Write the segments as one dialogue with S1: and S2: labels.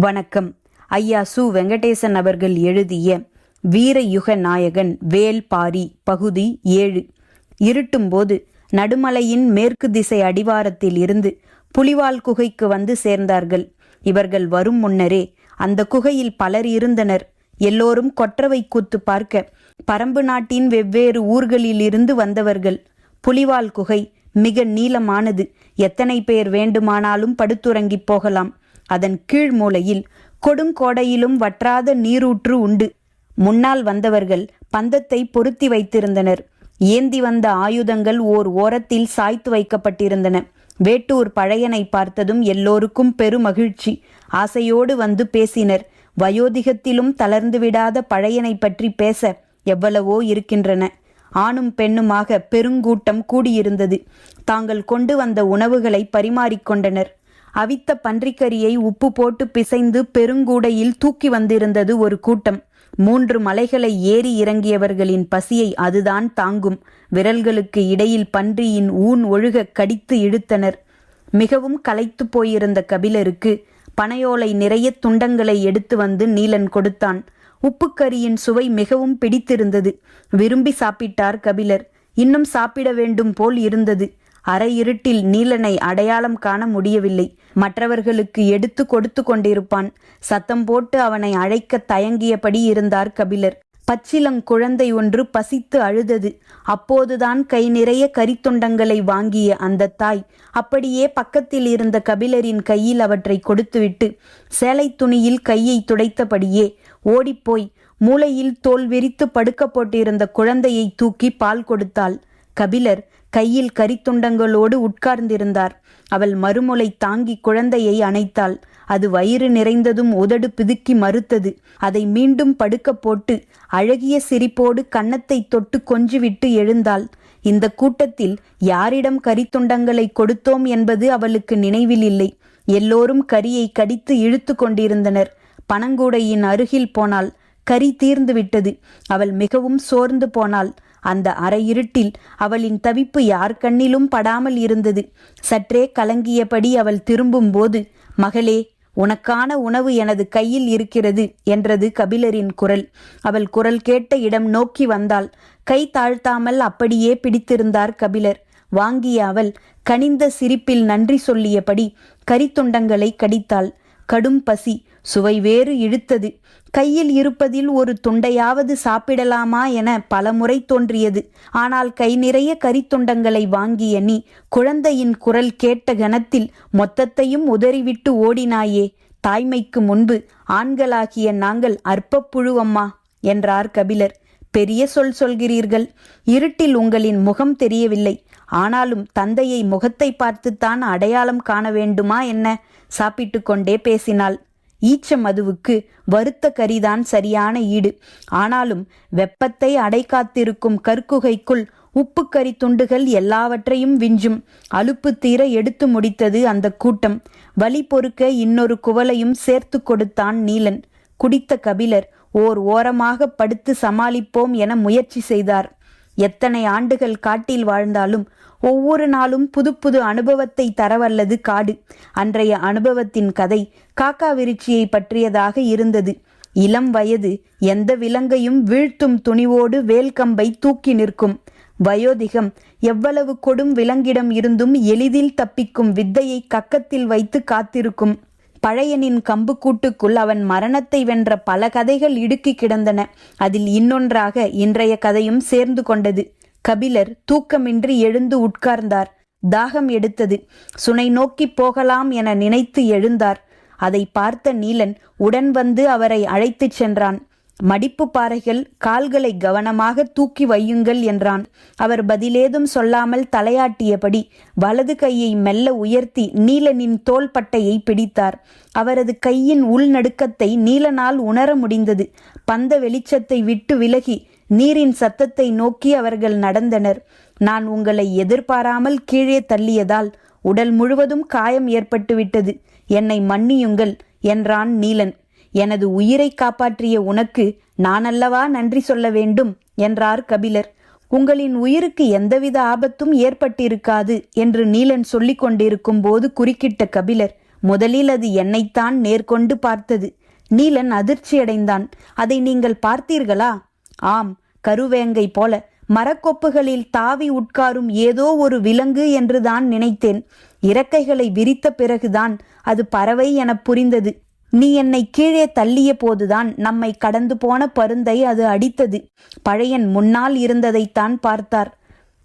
S1: வணக்கம். ஐயா சு. வெங்கடேசன் அவர்கள் எழுதிய வீரயுக நாயகன் வேல்பாரி பகுதி ஏழு. இருட்டும்போது நடுமலையின் மேற்கு திசை அடிவாரத்தில் இருந்து புலிவால் குகைக்கு வந்து சேர்ந்தார்கள். இவர்கள் வரும் முன்னரே அந்த குகையில் பலர் இருந்தனர். எல்லோரும் கொற்றவை கூத்து பார்க்க பரம்பு நாட்டின் வெவ்வேறு ஊர்களில் இருந்து வந்தவர்கள். புலிவால் குகை மிக நீளமானது. எத்தனை பேர் வேண்டுமானாலும் படுத்துறங்கிப் போகலாம். அதன் கீழ் மூலையில் கொடுங்கோடையிலும் வற்றாத நீரூற்று உண்டு. முன்னால் வந்தவர்கள் பந்தத்தை பொருத்தி வைத்திருந்தனர். ஏந்தி வந்த ஆயுதங்கள் ஓர் ஓரத்தில் சாய்த்து வைக்கப்பட்டிருந்தன. வேட்டூர் பழையனை பார்த்ததும் எல்லோருக்கும் பெருமகிழ்ச்சி. ஆசையோடு வந்து பேசினர். வயோதிகத்திலும் தளர்ந்து விடாத பழையனை பற்றி பேச எவ்வளவோ இருக்கின்றன. ஆணும் பெண்ணுமாக பெருங்கூட்டம் கூடியிருந்தது. தாங்கள் கொண்டு வந்த உணவுகளை பரிமாறிக்கொண்டனர் அவித்த பன்றிக்கரியை உப்பு போட்டு பிசைந்து பெருங்கூடையில் தூக்கி வந்திருந்தது ஒரு கூட்டம். மூன்று மலைகளை ஏறி இறங்கியவர்களின் பசியை அதுதான் தாங்கும். விரல்களுக்கு இடையில் பன்றியின் ஊன் ஒழுக கடித்து இழுத்தனர். மிகவும் களைத்து போயிருந்த கபிலருக்கு பனையோலை நிறைய துண்டங்களை எடுத்து வந்து நீலன் கொடுத்தான். உப்புக்கரியின் சுவை மிகவும் பிடித்திருந்தது. விரும்பி சாப்பிட்டார் கபிலர். இன்னும் சாப்பிட வேண்டும் போல் இருந்தது. அரை இருட்டில் நீலனை அடையாளம் காண முடியவில்லை. மற்றவர்களுக்கு எடுத்து கொடுத்து கொண்டிருப்பான். சத்தம் போட்டு அவனை அழைக்க தயங்கியபடி இருந்தார் கபிலர். பச்சிலங்குழந்தை ஒன்று பசித்து அழுதது. அப்போதுதான் கை நிறைய கரித்துண்டங்களை வாங்கிய அந்த தாய் அப்படியே பக்கத்தில் இருந்த கபிலரின் கையில் அவற்றை கொடுத்துவிட்டு சேலை துணியில் கையை துடைத்தபடியே ஓடிப்போய் மூளையில் தோல் விரித்து படுக்க போட்டிருந்த குழந்தையை தூக்கி பால் கொடுத்தாள். கபிலர் கையில் கரித்துண்டங்களோடு உட்கார்ந்திருந்தார். அவள் மறுமுலை தாங்கி குழந்தையை அணைத்தாள். அது வயிறு நிறைந்ததும் உதடு பிதுக்கி மறுத்தது. அதை மீண்டும் படுக்க போட்டு அழகிய சிரிப்போடு கன்னத்தை தொட்டு கொஞ்சிவிட்டு எழுந்தாள். இந்த கூட்டத்தில் யாரிடம் கரித்துண்டங்களை கொடுத்தோம் என்பது அவளுக்கு நினைவில் இல்லை. எல்லோரும் கரியை கடித்து இழுத்து கொண்டிருந்தனர். பனங்கூடையின் அருகில் போனாள். கரி தீர்ந்து விட்டது. அவள் மிகவும் சோர்ந்து போனாள். அந்த அரையிருட்டில் அவளின் தவிப்பு யார் கண்ணிலும் படாமல் இருந்தது. சற்றே கலங்கியபடி அவள் திரும்பும்போது மகளே உனக்கான உணவு எனது கையில் இருக்கிறது என்றது கபிலரின் குரல். அவள் குரல் கேட்ட இடம் நோக்கி வந்தாள். கை தாழ்த்தாமல் அப்படியே பிடித்திருந்தார் கபிலர். வாங்கிய அவள் கனிந்த சிரிப்பில் நன்றி சொல்லியபடி கரித்துண்டங்களை கடித்தாள். கடும் பசி சுவை வேறு இழுத்தது. கையில் இருப்பதில் ஒரு துண்டையாவது சாப்பிடலாமா என பலமுறை தோன்றியது. ஆனால் கை நிறைய கரித்துண்டங்களை வாங்கி எண்ணி குழந்தையின் குரல் கேட்ட கணத்தில் மொத்தத்தையும் உதறிவிட்டு ஓடினாயே தாய்மைக்கு முன்பு ஆண்களாகிய நாங்கள் அற்பப்புழுவம்மா என்றார் கபிலர். பெரிய சொல் சொல்கிறீர்கள். இருட்டில் உங்களின் முகம் தெரியவில்லை. ஆனாலும் தந்தையை முகத்தை பார்த்துத்தான் அடையாளம் காண வேண்டுமா என்ன? சாப்பிட்டு கொண்டே பேசினாள். ஈச்ச மதுவுக்கு வருத்த கரிதான் சரியான ஈடு. ஆனாலும் வெப்பத்தை அடைக்காத்திருக்கும் கற்குகைக்குள் உப்பு கறி துண்டுகள் எல்லாவற்றையும் விஞ்சும். அலுப்பு தீர எடுத்து முடித்தது அந்த கூட்டம். வலி பொறுக்க இன்னொரு குவலையும் சேர்த்து கொடுத்தான் நீலன். குடித்த கபிலர் ஓர் ஓரமாக படுத்து சமாளிப்போம் என முயற்சி செய்தார். எத்தனை ஆண்டுகள் காட்டில் வாழ்ந்தாலும் ஒவ்வொரு நாளும் புது புது அனுபவத்தை தரவல்லது காடு. அன்றைய அனுபவத்தின் கதை காக்கா விருட்சியை பற்றியதாக இருந்தது. இளம் வயது எந்த விலங்கையும் வீழ்த்தும் துணிவோடு வேல்கம்பை தூக்கி நிற்கும். வயோதிகம் எவ்வளவு கொடும் விலங்கிடம் இருந்தும் எளிதில் தப்பிக்கும் வித்தையை கக்கத்தில் வைத்து காத்திருக்கும். பழையனின் கம்புக்கூட்டுக்குள் அவன் மரணத்தை வென்ற பல கதைகள் இடுக்கி கிடந்தன. அதில் இன்னொன்றாக இன்றைய கதையும் சேர்ந்து கொண்டது. கபிலர் தூக்கமின்றி எழுந்து உட்கார்ந்தார். தாகம் எடுத்தது. சுனை நோக்கி போகலாம் என நினைத்து எழுந்தார். அதை பார்த்த நீலன் உடன் வந்து அவரை அழைத்துச் சென்றான். மடிப்பு பாறைகள் கால்களை கவனமாக தூக்கி வையுங்கள் என்றான். அவர் பதிலேதும் சொல்லாமல் தலையாட்டியபடி வலது கையை மெல்ல உயர்த்தி நீலனின் தோள்பட்டையை பிடித்தார். அவரது கையின் உள்நடுக்கத்தை நீலனால் உணர முடிந்தது. பந்த வெளிச்சத்தை விட்டு விலகி நீரின் சத்தத்தை நோக்கி அவர்கள் நடந்தனர். நான் உங்களை எதிர்பாராமல் கீழே தள்ளியதால் உடல் முழுவதும் காயம் ஏற்பட்டுவிட்டது. என்னை மன்னியுங்கள் என்றான் நீலன். எனது உயிரை காப்பாற்றிய உனக்கு நானல்லவா நன்றி சொல்ல வேண்டும் என்றார் கபிலர். உங்களின் உயிருக்கு எந்தவித ஆபத்தும் ஏற்பட்டிருக்காது என்று நீலன் சொல்லிக் கொண்டிருக்கும் போது குறுக்கிட்ட கபிலர் முதலில் அது என்னைத்தான் நேர்கொண்டு பார்த்தது. நீலன் அதிர்ச்சியடைந்தான். அதை நீங்கள் பார்த்தீர்களா? ஆம் கருவேங்கை போல. மரக்கொப்புகளில் தாவி உட்காரும் ஏதோ ஒரு விலங்கு என்றுதான் நினைத்தேன். இறக்கைகளை விரித்த பிறகுதான் அது பறவை எனப் புரிந்தது. நீ என்னை கீழே தள்ளிய போதுதான் நம்மை கடந்து போன பருந்தை அது அடித்தது. பழையன் முன்னால் இருந்ததைத்தான் பார்த்தார்.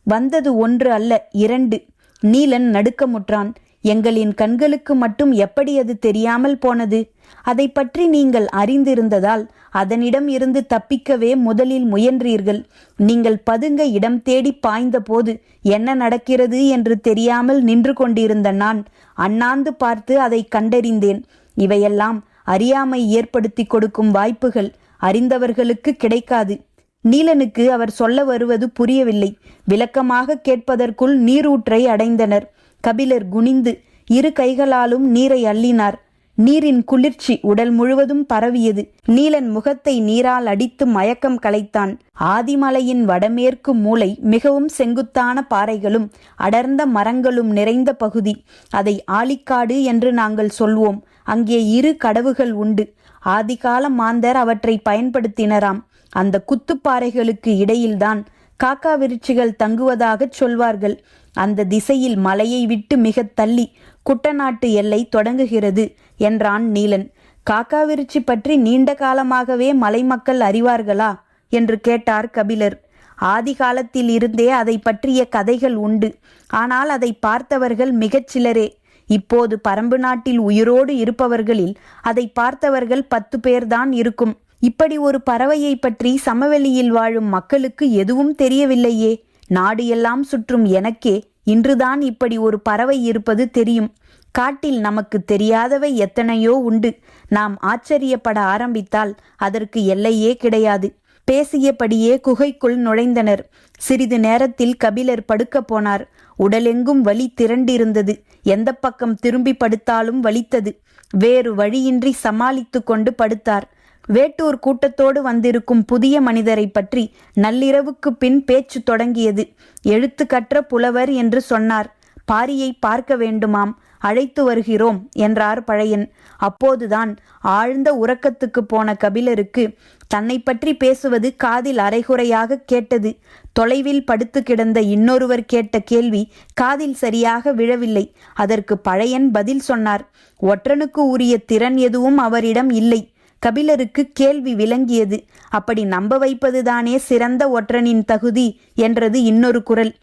S1: வந்தது ஒன்று அல்ல இரண்டு. நீலன் நடுக்கமுற்றான். எங்களின் கண்களுக்கு மட்டும் எப்படி அது தெரியாமல் போனது? அதை பற்றி நீங்கள் அறிந்திருந்ததால் அதனிடம் இருந்து தப்பிக்கவே முதலில் முயன்றீர்கள். நீங்கள் பதுங்க இடம் தேடி பாய்ந்தபோது என்ன நடக்கிறது என்று தெரியாமல் நின்று கொண்டிருந்த நான் அண்ணாந்து பார்த்து அதை கண்டறிந்தேன். இவையெல்லாம் அறியாமை ஏற்படுத்தி கொடுக்கும் வாய்ப்புகள் அறிந்தவர்களுக்கு கிடைக்காது. நீலனுக்கு அவர் சொல்ல வருவது புரியவில்லை. விளக்கமாக கேட்பதற்குள் நீரூற்றை அடைந்தனர். கபிலர் குனிந்து இரு கைகளாலும் நீரை அள்ளினார். நீரின் குளிர்ச்சி உடல் முழுவதும் பரவியது. நீலன் முகத்தை நீரால் அடித்து மயக்கம் கலைத்தான். ஆதிமலையின் வடமேற்கு மூலை மிகவும் செங்குத்தான பாறைகளும் அடர்ந்த மரங்களும் நிறைந்த பகுதி. அதை ஆலிக்காடு என்று நாங்கள் சொல்வோம். அங்கே இரு கடவுகள் உண்டு. ஆதிகால மாந்தர் அவற்றை பயன்படுத்தினராம். அந்த குத்துப்பாறைகளுக்கு இடையில்தான் காக்கா விருட்சிகள் தங்குவதாகச் சொல்வார்கள். அந்த திசையில் மலையை விட்டு மிக தள்ளி குட்டநாட்டு எல்லை தொடங்குகிறது என்றான் நீலன். காக்காவிருச்சி பற்றி நீண்ட காலமாகவே மலைமக்கள் அறிவார்களா? என்று கேட்டார் கபிலர். ஆதி காலத்தில் இருந்தே அதை பற்றிய கதைகள் உண்டு. ஆனால் அதை பார்த்தவர்கள் மிகச்சிலரே இப்போது பரம்பு நாட்டில் உயிரோடு இருப்பவர்களில் அதை பார்த்தவர்கள் பத்து பேர்தான் இருக்கும். இப்படி ஒரு பறவையை பற்றி சமவெளியில் வாழும் மக்களுக்கு எதுவும் தெரியவில்லையே. நாடு எல்லாம் சுற்றும் எனக்கே இன்றுதான் இப்படி ஒரு பறவை இருப்பது தெரியும். காட்டில் நமக்கு தெரியாதவை எத்தனையோ உண்டு. நாம் ஆச்சரியப்பட ஆரம்பித்தால் அதற்கு எல்லையே கிடையாது. பேசியபடியே குகைக்குள் நுழைந்தனர். சிறிது நேரத்தில் கபிலர் படுக்க போனார். உடலெங்கும் வலி திரண்டிருந்தது. எந்த பக்கம் திரும்பி படுத்தாலும் வலித்தது. வேறு வழியின்றி சமாளித்து கொண்டு படுத்தார். வேட்டூர் கூட்டத்தோடு வந்திருக்கும் புதிய மனிதரை பற்றி நள்ளிரவுக்கு பின் பேச்சு தொடங்கியது. எழுத்து கற்ற புலவர் என்று சொன்னார். பாரியை பார்க்க வேண்டுமாம் அழைத்து வருகிறோம் என்றார் பழையன். அப்போதுதான் ஆழ்ந்த உறக்கத்துக்கு போன கபிலருக்கு தன்னை பற்றி பேசுவது காதில் அரைகுறையாக கேட்டது. தொலைவில் படுத்து கிடந்த இன்னொருவர் கேட்ட கேள்வி காதில் சரியாக விழவில்லை. அதற்கு பழையன் பதில் சொன்னார். ஒற்றனுக்கு உரிய திறன் எதுவும் அவரிடம் இல்லை. கபிலருக்கு கேள்வி விளங்கியது. அப்படி நம்ப வைப்பதுதானே சிறந்த ஒற்றனின் தகுதி என்றது இன்னொரு குரல்.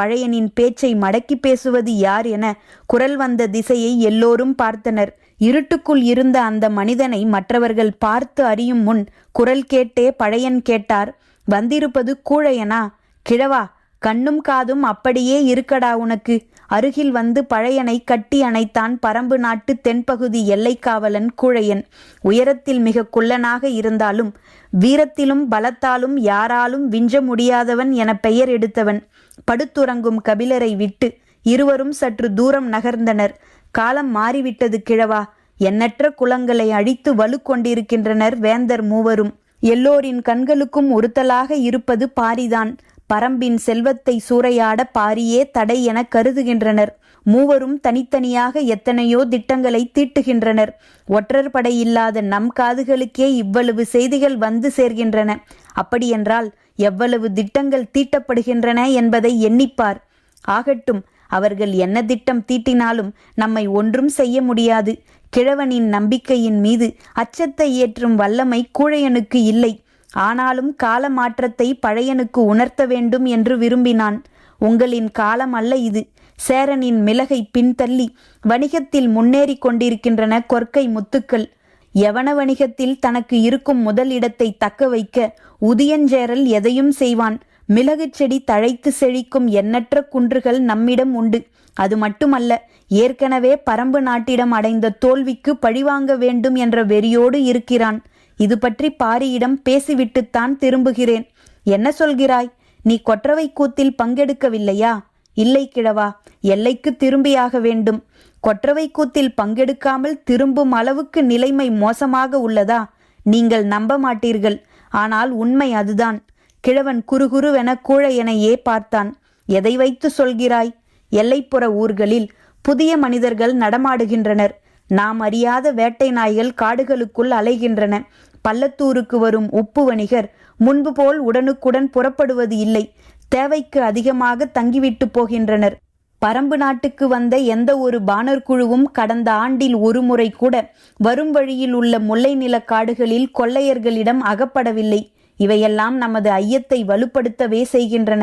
S1: பழையனின் பேச்சை மடக்கி பேசுவது யார் என குரல் வந்த திசையை எல்லோரும் பார்த்தனர். இருட்டுக்குள் இருந்த அந்த மனிதனை மற்றவர்கள் பார்த்து அறியும் முன் குரல் கேட்டே பழையன் கேட்டார் வந்திருப்பது கூழையனா? கிழவா கண்ணும் காதும் அப்படியே இருக்கடா உனக்கு. அருகில் வந்து பழையனை கட்டி அணைத்தான் பரம்பு நாட்டு தென்பகுதி எல்லைக்காவலன் கூழையன். உயரத்தில் மிக குள்ளனாக இருந்தாலும் வீரத்திலும் பலத்தாலும் யாராலும் விஞ்ச முடியாதவன் என பெயர் எடுத்தவன். படுத்துறங்கும் கபிலரை விட்டு இருவரும் சற்று தூரம் நகர்ந்தனர். காலம் மாறிவிட்டது கிழவா. எண்ணற்ற குலங்களை அழித்து வலு கொண்டிருக்கின்றனர் வேந்தர் மூவரும். எல்லோரின் கண்களுக்கும் உறுத்தலாக இருப்பது பாரிதான். பரம்பின் செல்வத்தை சூறையாட பாரியே தடை என கருதுகின்றனர். மூவரும் தனித்தனியாக எத்தனையோ திட்டங்களை தீட்டுகின்றனர். ஒற்றர் படை இல்லாத நம் காதுகளுக்கே இவ்வளவு செய்திகள் வந்து சேர்கின்றன. அப்படியென்றால் எவ்வளவு திட்டங்கள் தீட்டப்படுகின்றன என்பதை எண்ணிப்பார். ஆகட்டும் அவர்கள் என்ன திட்டம் தீட்டினாலும் நம்மை ஒன்றும் செய்ய முடியாது. கிழவனின் நம்பிக்கையின் மீது அச்சத்தை ஏற்றும் வல்லமை கூழையனுக்கு இல்லை. ஆனாலும் கால மாற்றத்தை பழையனுக்கு உணர்த்த வேண்டும் என்று விரும்பினான். உங்களின் காலம் அல்ல இது. சேரனின் மிளகை பின்தள்ளி வணிகத்தில் முன்னேறி கொண்டிருக்கின்றன கொற்கை முத்துக்கள். யவன வணிகத்தில் தனக்கு இருக்கும் முதல் இடத்தை தக்க வைக்க உதியஞ்சேரல் எதையும் செய்வான். மிளகு செடி தழைத்து செழிக்கும் எண்ணற்ற குன்றுகள் நம்மிடம் உண்டு. அது மட்டுமல்ல ஏற்கனவே பரம்பு நாட்டிடம் அடைந்த தோல்விக்கு பழிவாங்க வேண்டும் என்ற வெறியோடு இருக்கிறான். இது பற்றி பாரியிடம் பேசிவிட்டுத்தான் திரும்புகிறேன். என்ன சொல்கிறாய்? நீ கொற்றவை கூத்தில் பங்கெடுக்கவில்லையா? இல்லை கிழவா எல்லைக்கு திரும்பியாக வேண்டும். கொற்றவை கூத்தில் பங்கெடுக்காமல் திரும்பும் அளவுக்கு நிலைமை மோசமாக உள்ளதா? நீங்கள் நம்ப மாட்டீர்கள். ஆனால் உண்மை அதுதான். கிழவன் குறுகுருவென கூழையனையே பார்த்தான். எதை வைத்து சொல்கிறாய்? எல்லைப்புற ஊர்களில் புதிய மனிதர்கள் நடமாடுகின்றனர். நாம் அறியாத வேட்டை நாய்கள் காடுகளுக்குள் அலைகின்றன. பள்ளத்தூருக்கு வரும் உப்பு வணிகர் முன்பு போல் உடனுக்குடன் புறப்படுவது இல்லை. தேவைக்கு அதிகமாக தங்கிவிட்டு போகின்றனர். பரம்பு நாட்டுக்கு வந்த எந்த ஒரு பாணர் குழுவும் கடந்த ஆண்டில் ஒரு முறை கூட வரும் வழியில் உள்ள முல்லை நில காடுகளில் கொள்ளையர்களிடம் அகப்படவில்லை. இவையெல்லாம் நமது ஐயத்தை வலுப்படுத்தவே செய்கின்றன.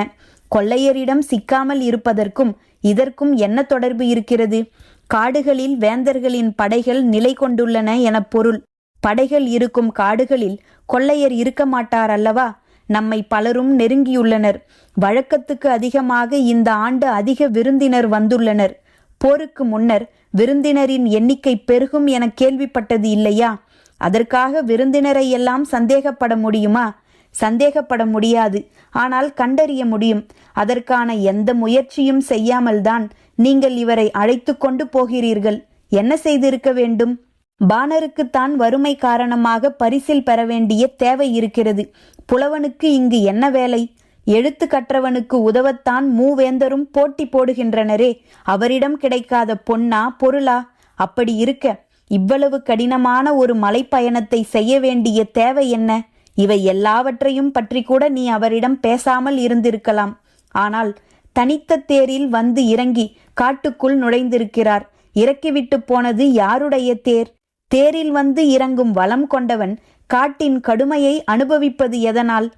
S1: கொள்ளையரிடம் சிக்காமல் இருப்பதற்கும் இதற்கும் என்ன தொடர்பு இருக்கிறது? காடுகளில் வேந்தர்களின் படைகள் நிலை கொண்டுள்ளன என பொருள். படைகள் இருக்கும் காடுகளில் கொள்ளையர் இருக்க மாட்டார் அல்லவா? நம்மை பலரும் நெருங்கியுள்ளனர். வழக்கத்துக்கு அதிகமாக இந்த ஆண்டு அதிக விருந்தினர் வந்துள்ளனர். போருக்கு முன்னர் விருந்தினரின் எண்ணிக்கை பெருகும் என கேள்விப்பட்டது இல்லையா? அதற்காக விருந்தினரை எல்லாம் சந்தேகப்பட முடியுமா? சந்தேகப்பட முடியாது. ஆனால் கண்டறிய முடியும். அதற்கான எந்த முயற்சியும் செய்யாமல்தான் நீங்கள் இவரை அழைத்து கொண்டு போகிறீர்கள். என்ன செய்திருக்க வேண்டும்? பானருக்குத்தான் வறுமை காரணமாக பரிசில் பெற வேண்டிய தேவை இருக்கிறது. புலவனுக்கு இங்கு என்ன வேலை? எழுத்து கற்றவனுக்கு உதவத்தான் மூவேந்தரும் போட்டி போடுகின்றனரே. அவரிடம் கிடைக்காத பொன்னா பொருளா? அப்படி இருக்க இவ்வளவு கடினமான ஒரு மலைப்பயணத்தை செய்ய வேண்டிய தேவை என்ன? இவை எல்லாவற்றையும் பற்றி கூட நீ அவரிடம் பேசாமல் இருந்திருக்கலாம். ஆனால் தனித்த தேரில் வந்து இறங்கி காட்டுக்குள் நுழைந்திருக்கிறார். இறக்கிவிட்டு போனது யாருடைய தேர்? தேரில் வந்து இறங்கும் வளம் கொண்டவன் காட்டின் கடுமையை அனுபவிப்பது எதனால்?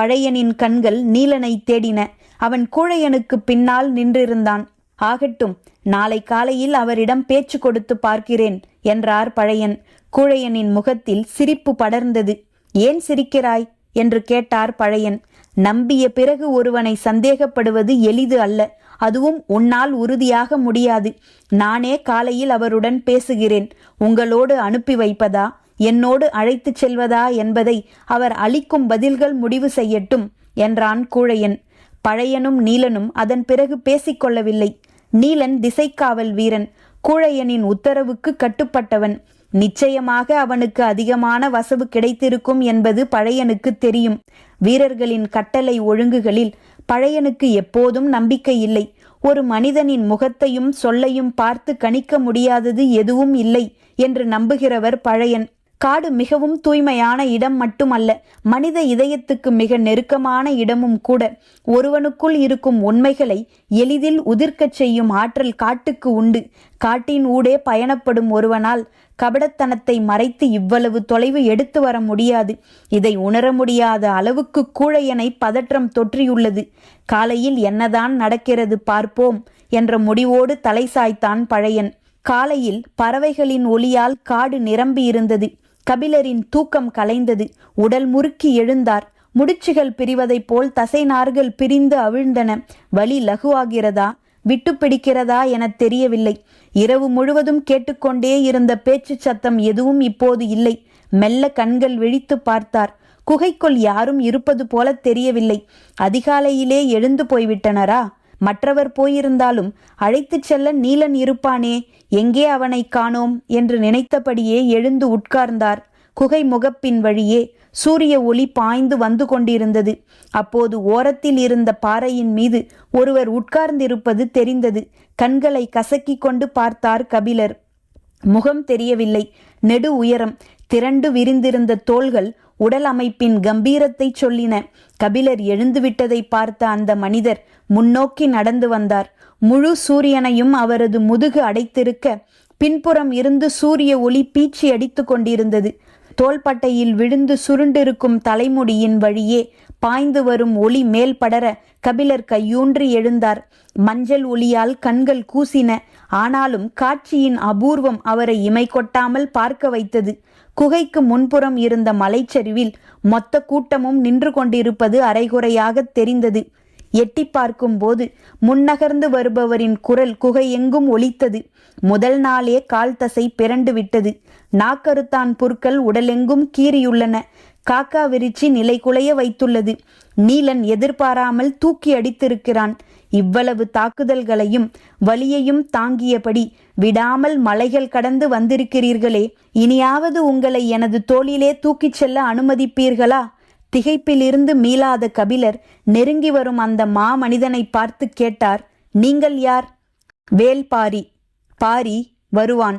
S1: பழையனின் கண்கள் நீலனை தேடின. அவன் கூழையனுக்கு பின்னால் நின்றிருந்தான். ஆகட்டும் நாளை காலையில் அவரிடம் பேச்சு கொடுத்து பார்க்கிறேன் என்றார் பழையன். கூழையனின் முகத்தில் சிரிப்பு படர்ந்தது. ஏன் சிரிக்கிறாய்? என்று கேட்டார் பழையன். நம்பிய பிறகு ஒருவனை சந்தேகப்படுவது எளிது அல்ல. அதுவும் உன்னால் உறுதியாக முடியாது. நானே காலையில் அவருடன் பேசுகிறேன். உங்களோடு அனுப்பி வைப்பதா? என்னோடு அழைத்துச் செல்வதா என்பதை அவர் அளிக்கும் பதில்கள் முடிவு செய்யட்டும் என்றான் கூழையன். பழையனும் நீலனும் அதன் பிறகு பேசிக்கொள்ளவில்லை நீலன் திசைக்காவல் வீரன். கூழையனின் உத்தரவுக்கு கட்டுப்பட்டவன். நிச்சயமாக அவனுக்கு அதிகமான வசவு கிடைத்திருக்கும் என்பது பழையனுக்கு தெரியும். வீரர்களின் கட்டளை ஒழுங்குகளில் பழையனுக்கு எப்போதும் நம்பிக்கை இல்லை. ஒரு மனிதனின் முகத்தையும் சொல்லையும் பார்த்து கணிக்க முடியாதது எதுவும் இல்லை என்று நம்புகிறவர் பழையன். காடு மிகவும் தூய்மையான இடம் மட்டுமல்ல மனித இதயத்துக்கு மிக நெருக்கமான இடமும் கூட. ஒருவனுக்குள் இருக்கும் உண்மைகளை எளிதில் உதிர்க்கச் செய்யும் ஆற்றல் காட்டுக்கு உண்டு. காட்டின் ஊடே பயணப்படும் ஒருவனால் கபடத்தனத்தை மறைத்து இவ்வளவு தொலைவு எடுத்து வர முடியாது. இதை உணர முடியாத அளவுக்கு கூழையனை பதற்றம் தொற்றியுள்ளது. காலையில் என்னதான் நடக்கிறது பார்ப்போம் என்ற முடிவோடு தலை சாய்த்தான் பழையன். காலையில் பறவைகளின் ஒளியால் காடு நிரம்பி இருந்தது கபிலரின் தூக்கம் கலைந்தது. உடல் முறுக்கி எழுந்தார். முடிச்சுகள் பிரிவதைப் போல் தசை நார்கள் பிரிந்து அவிழ்ந்தன. வலி லகுவாகிறதா? விட்டு பிடிக்கிறதா என தெரியவில்லை. இரவு முழுவதும் கேட்டுக்கொண்டே இருந்த பேச்சு சத்தம் எதுவும் இப்போது இல்லை. மெல்ல கண்கள் விழித்து பார்த்தார். குகைக்குள் யாரும் இருப்பது போல தெரியவில்லை. அதிகாலையிலே எழுந்து போய்விட்டனரா? மற்றவர் போயிருந்தாலும் அழைத்துச் செல்ல நீலன் இருப்பானே எங்கே அவனை காணோம்? என்று நினைத்தபடியே எழுந்து உட்கார்ந்தார். குகை முகப்பின் வழியே சூரிய ஒளி பாய்ந்து வந்து கொண்டிருந்தது. அப்போது ஓரத்தில் இருந்த பாறையின் மீது ஒருவர் உட்கார்ந்திருப்பது தெரிந்தது. கண்களை கசக்கிக் கொண்டு பார்த்தார் கபிலர். முகம் தெரியவில்லை. நெடு உயரம். திரண்டு விரிந்திருந்த தோள்கள் உடல் அமைப்பின் கம்பீரத்தை சொல்லின. கபிலர் எழுந்துவிட்டதை பார்த்த அந்த மனிதர் முன்னோக்கி நடந்து வந்தார். முழு சூரியனையும் அவரது முதுகு அடைத்திருக்க பின்புறம் இருந்து சூரிய ஒளி பீச்சி அடித்து கொண்டிருந்தது. தோள்பட்டையில் விழுந்து சுருண்டிருக்கும் தலைமுடியின் வழியே பாய்ந்து வரும் ஒளி மேல் படர கபிலர் கையூன்றி எழுந்தார். மஞ்சள் ஒளியால் கண்கள் கூசின. ஆனாலும் காட்சியின் அபூர்வம் அவரை இமை கொட்டாமல் பார்க்க வைத்தது. குகைக்கு முன்புறம் இருந்த மலைச்சரிவில் மொத்த கூட்டமும் நின்று கொண்டிருப்பது அரைகுறையாக தெரிந்தது. எட்டி பார்க்கும்போது முன்னகர்ந்து வருபவரின் குரல் குகை எங்கும் ஒலித்தது. முதல் நாளே கால் தசை பிறண்டு விட்டது. நாக்கருத்தான் புற்கள் உடலெங்கும் கீறியுள்ளன. காக்கா விரிச்சி நிலை குலைய வைத்துள்ளது. நீலன் எதிர்பாராமல் தூக்கி அடித்திருக்கிறான். இவ்வளவு தாக்குதல்களையும் வலியையும் தாங்கியபடி விடாமல் மலைகள் கடந்து வந்திருக்கிறீர்களே இனியாவது உங்களை எனது தோளிலே தூக்கிச் செல்ல அனுமதிப்பீர்களா? திகைப்பிலிருந்து மீளாத கபிலர் நெருங்கி வரும் அந்த மாமனிதனை பார்த்து கேட்டார் நீங்கள் யார்? வேல்பாரி. பாரி வருவான்.